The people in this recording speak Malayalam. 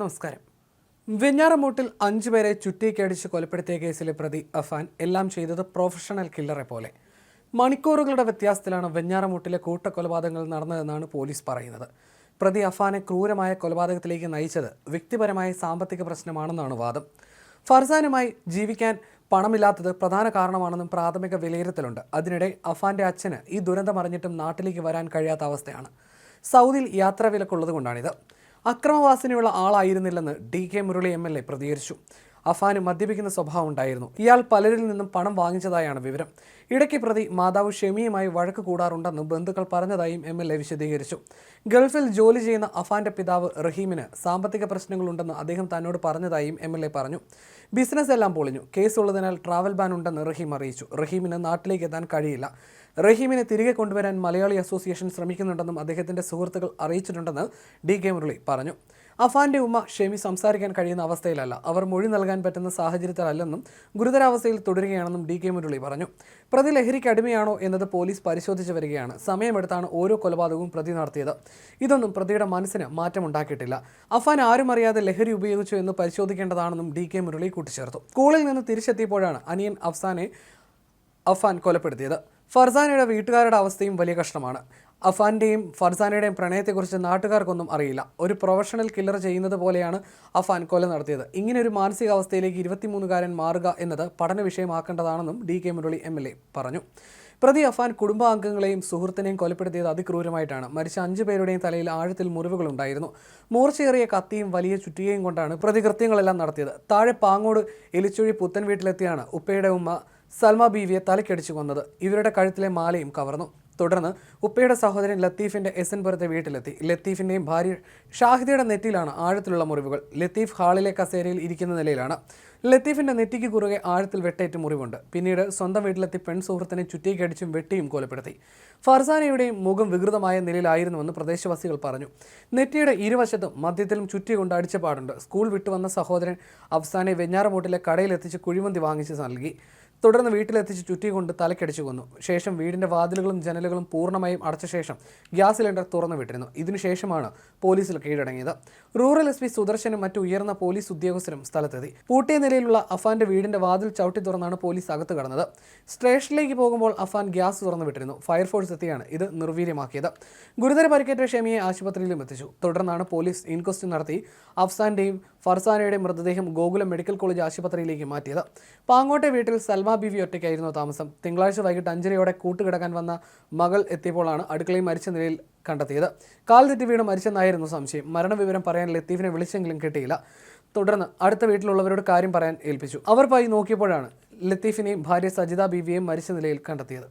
നമസ്കാരം. വെഞ്ഞാറമൂട്ടിൽ അഞ്ചുപേരെ ചുറ്റിക്കടിച്ച് കൊലപ്പെടുത്തിയ കേസിലെ പ്രതി അഫാൻ എല്ലാം ചെയ്തത് പ്രൊഫഷണൽ കില്ലറെ പോലെ. മണിക്കൂറുകളുടെ വ്യത്യാസത്തിലാണ് വെഞ്ഞാറമൂട്ടിലെ കൂട്ടക്കൊലപാതകങ്ങൾ നടന്നതെന്നാണ് പോലീസ് പറയുന്നത്. പ്രതി അഫാനെ ക്രൂരമായ കൊലപാതകത്തിലേക്ക് നയിച്ചത് വ്യക്തിപരമായ സാമ്പത്തിക പ്രശ്നമാണെന്നാണ് വാദം. ഫർസാനുമായി ജീവിക്കാൻ പണമില്ലാത്തത് പ്രധാന കാരണമാണെന്നും പ്രാഥമിക വിലയിരുത്തലുണ്ട്. അതിനിടെ അഫാന്റെ അച്ഛന് ഈ ദുരന്തം അറിഞ്ഞിട്ടും നാട്ടിലേക്ക് വരാൻ കഴിയാത്ത അവസ്ഥയാണ്. സൗദിയിൽ യാത്രാ വിലക്കുള്ളത് കൊണ്ടാണിത് അക്രമവാസനയുള്ള ആളായിരുന്നില്ലെന്ന് D K Murali M L A പ്രതികരിച്ചു. അഫാന് മദ്യപിക്കുന്ന സ്വഭാവം ഉണ്ടായിരുന്നു. ഇയാൾ പലരിൽ നിന്നും പണം വാങ്ങിച്ചതായാണ് വിവരം. ഇടയ്ക്ക് പ്രതി മാതാവ് ഷെമിയുമായി വഴക്ക് കൂടാറുണ്ടെന്ന് ബന്ധുക്കൾ പറഞ്ഞതായും എം എൽ എ വിശദീകരിച്ചു. ഗൾഫിൽ ജോലി ചെയ്യുന്ന അഫാന്റെ പിതാവ് റഹീമിന് സാമ്പത്തിക പ്രശ്നങ്ങളുണ്ടെന്ന് അദ്ദേഹം തന്നോട് പറഞ്ഞതായും എം എൽ എ പറഞ്ഞു. ബിസിനസ് എല്ലാം പൊളിഞ്ഞു. കേസുള്ളതിനാൽ ട്രാവൽ ബാൻ ഉണ്ടെന്ന് റഹീം അറിയിച്ചു. റഹീമിന് നാട്ടിലേക്ക് എത്താൻ കഴിയില്ല. റഹീമിനെ തിരികെ കൊണ്ടുവരാൻ മലയാളി അസോസിയേഷൻ ശ്രമിക്കുന്നുണ്ടെന്നും അദ്ദേഹത്തിന്റെ സുഹൃത്തുക്കൾ അറിയിച്ചിട്ടുണ്ടെന്ന് ഡി കെ മുരളി പറഞ്ഞു. അഫാന്റെ ഉമ്മ ഷെമി സംസാരിക്കാൻ കഴിയുന്ന അവസ്ഥയിലല്ല. അവർ മൊഴി നൽകാൻ പറ്റുന്ന സാഹചര്യത്തിലല്ലെന്നും ഗുരുതരാവസ്ഥയിൽ തുടരുകയാണെന്നും ഡി കെ മുരളി പറഞ്ഞു. പ്രതി ലഹരിക്ക് അടിമയാണോ എന്നത് പോലീസ് പരിശോധിച്ചു വരികയാണ്. സമയമെടുത്താണ് ഓരോ കൊലപാതകവും പ്രതി നടത്തിയത്. ഇതൊന്നും പ്രതിയുടെ മനസ്സിന് മാറ്റമുണ്ടാക്കിയിട്ടില്ല. അഫാൻ ആരും അറിയാതെ ലഹരി ഉപയോഗിച്ചു എന്ന് പരിശോധിക്കേണ്ടതാണെന്നും ഡി കെ മുരളി കൂട്ടിച്ചേർത്തു. സ്കൂളിൽ നിന്ന് തിരിച്ചെത്തിയപ്പോഴാണ് അനിയൻ അഫ്സാനെ അഫാൻ കൊലപ്പെടുത്തിയത്. ഫർസാനയുടെ വീട്ടുകാരുടെ അവസ്ഥയും വലിയ കഷ്ടമാണ്. അഫാന്റെയും ഫർസാനയുടെയും പ്രണയത്തെക്കുറിച്ച് നാട്ടുകാർക്കൊന്നും അറിയില്ല. ഒരു പ്രൊഫഷണൽ കില്ലർ ചെയ്യുന്നത് പോലെയാണ് അഫാൻ കൊല നടത്തിയത്. ഇങ്ങനെ ഒരു മാനസികാവസ്ഥയിലേക്ക് ഇരുപത്തിമൂന്നുകാരൻ മാറുക എന്നത് പഠന വിഷയമാക്കേണ്ടതാണെന്നും D K Murali M L A പറഞ്ഞു. പ്രതി അഫാൻ കുടുംബാംഗങ്ങളെയും സുഹൃത്തിനെയും കൊലപ്പെടുത്തിയത് അതിക്രൂരമായിട്ടാണ്. മരിച്ച അഞ്ചു പേരുടെയും തലയിൽ ആഴത്തിൽ മുറിവുകളുണ്ടായിരുന്നു. മൂർച്ചയേറിയ കത്തിയും വലിയ ചുറ്റികയും കൊണ്ടാണ് പ്രതികൃത്യങ്ങളെല്ലാം നടത്തിയത്. താഴെ പാങ്ങോട് എലിച്ചുഴി പുത്തൻ വീട്ടിലെത്തിയാണ് ഉപ്പയുടെ ഉമ്മ സൽമ ബീവിയെ തലക്കടിച്ചു കൊന്നത്. ഇവരുടെ കഴുത്തിലെ മാലയും കവർന്നു. തുടർന്ന് ഉപ്പയുടെ സഹോദരൻ ലത്തീഫിന്റെ എസ് എൻ പുരത്തെ വീട്ടിലെത്തി. ലത്തീഫിന്റെയും ഭാര്യ ഷാഹിദയുടെ നെറ്റിയിലാണ് ആഴത്തിലുള്ള മുറിവുകൾ. ലത്തീഫ് ഹാളിലെ കസേരയിൽ ഇരിക്കുന്ന നിലയിലാണ്. ലത്തീഫിന്റെ നെറ്റിക്ക് കുറുകെ ആഴത്തിൽ വെട്ടേറ്റ് മുറിവുണ്ട്. പിന്നീട് സ്വന്തം വീട്ടിലെത്തി പെൺ സുഹൃത്തിനെ ചുറ്റിക്കടിച്ചും വെട്ടിയും കൊലപ്പെടുത്തി. ഫർസാനയുടെയും മുഖം വികൃതമായ നിലയിലായിരുന്നുവെന്ന് പ്രദേശവാസികൾ പറഞ്ഞു. നെറ്റിയുടെ ഇരുവശത്തും മദ്യത്തിലും ചുറ്റി കൊണ്ട് അടിച്ച പാടുണ്ട്. സ്കൂൾ വിട്ടുവന്ന സഹോദരൻ അഫ്സാനെ വെഞ്ഞാറമൂട്ടിലെ കടയിലെത്തിച്ച് കുഴിമന്തി വാങ്ങിച്ച് നൽകി. തുടർന്ന് വീട്ടിലെത്തിച്ച് ചുറ്റിക്കൊണ്ട് തലക്കടിച്ചു കൊന്നു. ശേഷം വീടിന്റെ വാതിലുകളും ജനലുകളും പൂർണമായും അടച്ച ശേഷം ഗ്യാസ് സിലിണ്ടർ തുറന്നു വിട്ടിരുന്നു. ഇതിനുശേഷമാണ് പോലീസിൽ കീഴടങ്ങിയത്. റൂറൽ എസ് പി സുദർശനും മറ്റു ഉയർന്ന പോലീസ് ഉദ്യോഗസ്ഥരും സ്ഥലത്തെത്തി. പൂട്ടിയ നിലയിലുള്ള അഫാന്റെ വീടിന്റെ വാതിൽ ചവിട്ടി തുറന്നാണ് പോലീസ് അകത്ത് കടന്നത്. സ്റ്റേഷനിലേക്ക് പോകുമ്പോൾ അഫാൻ ഗ്യാസ് തുറന്നു വിട്ടിരുന്നു. ഫയർഫോഴ്സ് എത്തിയാണ് ഇത് നിർവീര്യമാക്കിയത്. ഗുരുതര പരിക്കേറ്റ ഷെമിയെ ആശുപത്രിയിലും എത്തിച്ചു. തുടർന്നാണ് പോലീസ് ഇൻക്വസ്റ്റ് നടത്തി അഫ്സാന്റെയും ഫർസാനയുടെയും മൃതദേഹം ഗോകുലം മെഡിക്കൽ കോളേജ് ആശുപത്രിയിലേക്ക് മാറ്റിയത്. പാങ്ങോട്ടെ വീട്ടിൽ സൽമ ബിവി ഒറ്റയ്ക്കായിരുന്നു താമസം. തിങ്കളാഴ്ച വൈകിട്ട് അഞ്ചരയോടെ കൂട്ടുകിടക്കാൻ വന്ന മകൾ എത്തിയപ്പോഴാണ് അടുക്കളയിൽ മരിച്ച നിലയിൽ കണ്ടെത്തിയത്. കാൽ തെറ്റി വീണ് മരിച്ചെന്നായിരുന്നു സംശയം. മരണവിവരം പറയാൻ ലത്തീഫിനെ വിളിച്ചെങ്കിലും കിട്ടിയില്ല. തുടർന്ന് അടുത്ത വീട്ടിലുള്ളവരോട് കാര്യം പറയാൻ ഏൽപ്പിച്ചു. അവർ പോയി നോക്കിയപ്പോഴാണ് ലത്തീഫിനെയും ഭാര്യ സജിത ബീവിയെയും മരിച്ച നിലയിൽ കണ്ടെത്തിയത്.